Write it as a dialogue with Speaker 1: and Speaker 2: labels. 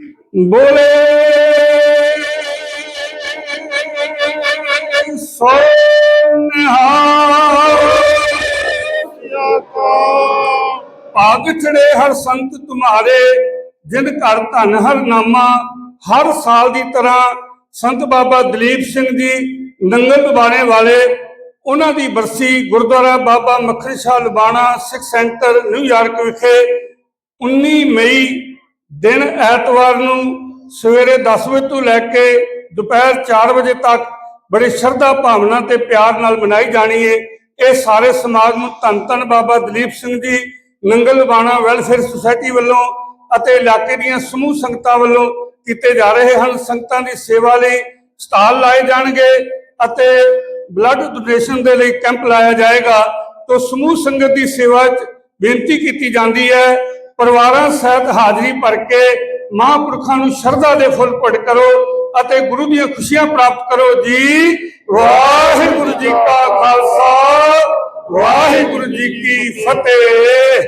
Speaker 1: ਬੋਲੇ। ਸੋ ਭਾਗ ਚੜੇ ਹਰ ਸੰਤ ਤੁਮਾਰੇ, ਜਿਨ ਘਰ ਧਨ ਹਰ ਨਾਮਾ, ਹਰ ਸਾਲ ਦੀ ਤਰ੍ਹਾਂ ਸੰਤ ਬਾਬਾ ਦਲੀਪ ਸਿੰਘ ਜੀ, ਨੰਗਲ ਬਾਣੇ ਵਾਲੇ, ਉਹਨਾਂ ਦੀ ਬਰਸੀ Gurdwara Baba Makhan Shah Lubana Sikh center New York ਵਿਖੇ 19 ਮਈ ਦਿਨ ਐਤਵਾਰ ਨੂੰ ਸਵੇਰੇ 10 ਵਜੇ ਤੋਂ ਲੈ ਕੇ ਦੁਪਹਿਰ 4 ਵਜੇ ਤੱਕ ਬੜੀ ਸ਼ਰਧਾ ਭਾਵਨਾ ਤੇ ਪਿਆਰ ਨਾਲ ਮਨਾਈ ਜਾਣੀ ਹੈ ਇਹ ਸਾਰੇ ਸਮਾਜ ਨੂੰ ਧੰਨ ਧੰਨ ਬਾਬਾ ਦਲੀਪ ਸਿੰਘ ਜੀ, ਨੰਗਲ ਬਾਣਾ ਵੈਲਫੇਅਰ ਸੁਸਾਇਟੀ ਵੱਲੋਂ ਅਤੇ ਇਲਾਕੇ ਦੀਆਂ ਸਮੂਹ ਸੰਗਤਾਂ ਵੱਲੋਂ ਕੀਤੇ ਜਾ ਰਹੇ ਹਨ। ਸੰਗਤਾਂ ਦੀ ਸੇਵਾ ਲਈ ਸਟਾਲ ਲਾਏ ਜਾਣਗੇ ਅਤੇ ਬਲੱਡ ਡੋਨੇਸ਼ਨ ਦੇ ਲਈ ਕੈਂਪ ਲਾਇਆ ਜਾਏਗਾ। ਤੋਂ ਸਮੂਹ ਸੰਗਤ ਦੀ ਸੇਵਾ 'ਚ ਬੇਨਤੀ ਕੀਤੀ ਜਾਂਦੀ ਹੈ ਪਰਿਵਾਰਾਂ ਸਹਿਤ ਹਾਜ਼ਰੀ ਭਰ ਕੇ ਮਹਾਂਪੁਰਖਾਂ ਨੂੰ ਸ਼ਰਧਾ ਦੇ ਫੁੱਲ ਭੜ ਕਰੋ ਅਤੇ ਗੁਰੂ ਦੀਆਂ ਖੁਸ਼ੀਆਂ ਪ੍ਰਾਪਤ ਕਰੋ ਜੀ। ਵਾਹਿਗੁਰੂ ਜੀ ਕਾ ਖਾਲਸਾ। ਵਾਹਿਗੁਰੂ ਜੀ ਕੀ ਫਤਿਹ।